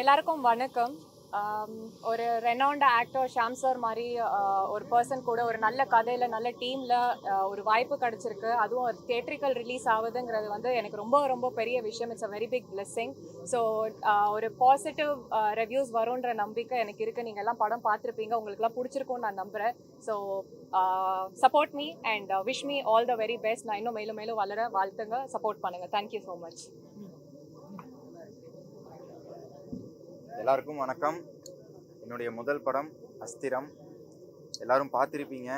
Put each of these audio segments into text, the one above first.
எல்லாருக்கும் வணக்கம். ஒரு ரெனவுண்ட் ஆக்டர் ஷாம் சார் மாதிரி ஒரு பர்சன் கூட ஒரு நல்ல கதையில் நல்ல டீமில் ஒரு வாய்ப்பு கிடச்சிருக்கு. அதுவும் ஒரு தேட்ரிக்கல் ரிலீஸ் ஆகுதுங்கிறது வந்து எனக்கு ரொம்ப ரொம்ப பெரிய விஷயம். It's a very big blessing so ஒரு பாசிட்டிவ் ரிவ்யூஸ் வரும்ன்ற நம்பிக்கை எனக்கு இருக்குது நீங்கள் எல்லாம் படம் பார்த்துருப்பீங்க. உங்களுக்குலாம் பிடிச்சிருக்கும்னு நான் நம்புகிறேன் so support me and wish me all the very best நான் இன்னும் மேலும் மேலும் வளர வாழ்த்துங்க. சப்போர்ட் பண்ணுங்கள் தேங்க்யூ ஸோ மச் எல்லாருக்கும் வணக்கம். என்னுடைய முதல் படம் அஸ்திரம். எல்லாரும் பார்த்துருப்பீங்க.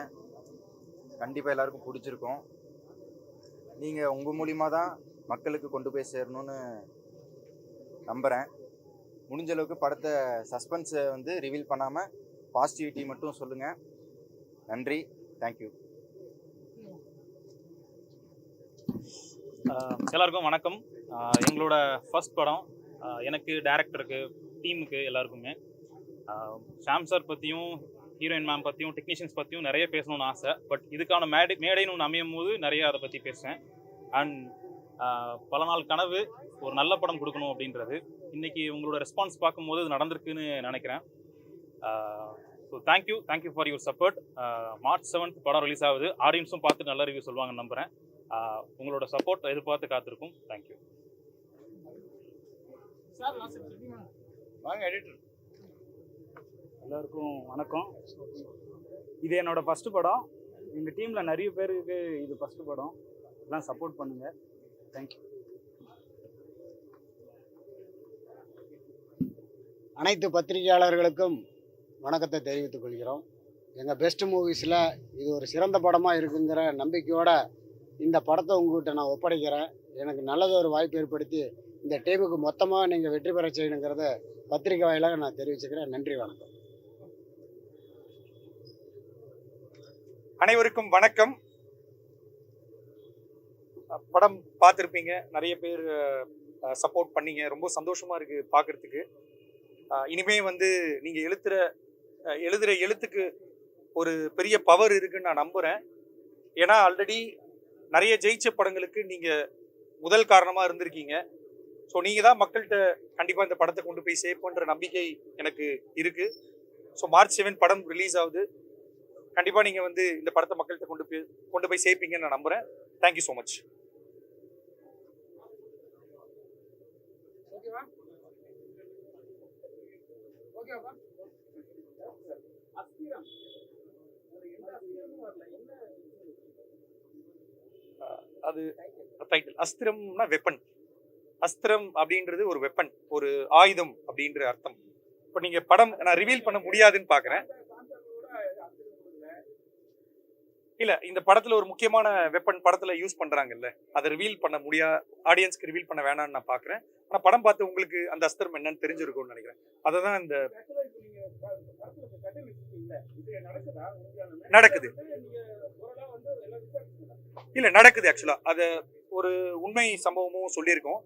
கண்டிப்பாக எல்லாருக்கும் பிடிச்சிருக்கும். நீங்கள் உங்கள் மூலிமா தான் மக்களுக்கு கொண்டு போய் சேரணும்னு நம்புகிறேன் முடிஞ்ச அளவுக்கு படத்தை சஸ்பென்ஸை வந்து ரிவீல் பண்ணாமல் பாசிட்டிவிட்டி மட்டும் சொல்லுங்கள் நன்றி. தேங்க்யூ எல்லாருக்கும் வணக்கம். எங்களோட ஃபர்ஸ்ட் படம் எனக்கு டேரக்டருக்கு டீமுக்கு எல்லாருக்குமே ஷாம் சார் பற்றியும் ஹீரோயின் மேம் பற்றியும் டெக்னீஷியன்ஸ் பற்றியும் நிறைய பேசணும்னு ஆசை. பட் இதுக்கான மேடை மேடைன்னு ஒன்று அமையும் போது நிறைய அதை பற்றி பேசுகிறேன் அண்ட் பல நாள் கனவு ஒரு நல்ல படம் கொடுக்கணும் அப்படின்றது. இன்றைக்கி உங்களோட ரெஸ்பான்ஸ் பார்க்கும்போது இது நடந்திருக்குன்னு நினைக்கிறேன். So thank you thank you for your support March seventh படம் ரிலீஸ் ஆகுது. ஆடியன்ஸும் பார்த்து நல்ல ரிவ்யூ சொல்லுவாங்கன்னு நம்புகிறேன் உங்களோட சப்போர்ட் எதிர்பார்த்து காத்திருக்கும். தேங்க்யூ வாங்க எடிட்டர் எல்லாருக்கும் வணக்கம். இது என்னோட ஃபஸ்ட்டு படம். எங்கள் டீமில் நிறைய பேருக்கு இது ஃபஸ்ட்டு படம். எல்லாம் சப்போர்ட் பண்ணுங்கள் தேங்க்யூ அனைத்து பத்திரிகையாளர்களுக்கும் வணக்கத்தை தெரிவித்துக் கொள்கிறோம். எங்கள் பெஸ்ட் மூவிஸில் இது ஒரு சிறந்த படமாக இருக்குங்கிற நம்பிக்கையோட இந்த படத்தை உங்ககிட்ட நான் ஒப்படைக்கிறேன். எனக்கு நல்லது ஒரு வாய்ப்பு ஏற்படுத்தி இந்த டீமுக்கு மொத்தமாக நீங்கள் வெற்றி பெற செய்யணுங்கிறத பத்திரிகை வாயிலாக நான் தெரிவிச்சுக்கிறேன். நன்றி வணக்கம். அனைவருக்கும் வணக்கம். படம் பார்த்துருப்பீங்க. நிறைய பேர் சப்போர்ட் பண்ணீங்க. ரொம்ப சந்தோஷமாக இருக்குது பார்க்கறதுக்கு. இனிமே வந்து நீங்கள் எழுத்துற எழுதுகிற எழுத்துக்கு ஒரு பெரிய பவர் இருக்குன்னு நான் நம்புகிறேன் ஏன்னா ஆல்ரெடி நிறைய ஜெயிச்ச படங்களுக்கு நீங்கள் முதல் காரணமாக இருந்திருக்கீங்க. ஸோ நீங்க தான் மக்கள்கிட்ட கண்டிப்பா இந்த படத்தை கொண்டு போய் சேர்ப்போன்ற நம்பிக்கை எனக்கு இருக்கு. ஸோ மார்ச் செவன் படம் ரிலீஸ் ஆகுது. கண்டிப்பா நீங்க வந்து இந்த படத்தை மக்கள்கிட்ட கொண்டு போய் கொண்டு போய் சேர்ப்பீங்கன்னு நான் நம்புறேன். தேங்க்யூ ஸோ மச் அது டைட்டில் அஸ்திரம்னா வெப்பன் அஸ்திரம் அப்படின்றது ஒரு வெப்பன் ஒரு ஆயுதம் அப்படின்ற அர்த்தம். இப்போ நீங்க படம் நான் ரிவீல் பண்ண முடியாதுன்னு பாக்குறேன். இல்ல இந்த படத்துல ஒரு முக்கியமான வெப்பன் படத்துல யூஸ் பண்றாங்கல்ல அதை ரிவீல் பண்ண முடியா ஆடியன்ஸ்க்கு ரிவீல் பண்ண வேணாம்னு நான் பாக்குறேன். ஆனா படம் பார்த்து உங்களுக்கு அந்த அஸ்திரம் என்னன்னு தெரிஞ்சிருக்கும்னு நினைக்கிறேன். அதை தான் இந்த நடக்குது. இல்ல நடக்குது ஆக்சுவலா அத ஒரு உண்மை சம்பவமும் சொல்லியிருக்கோம்.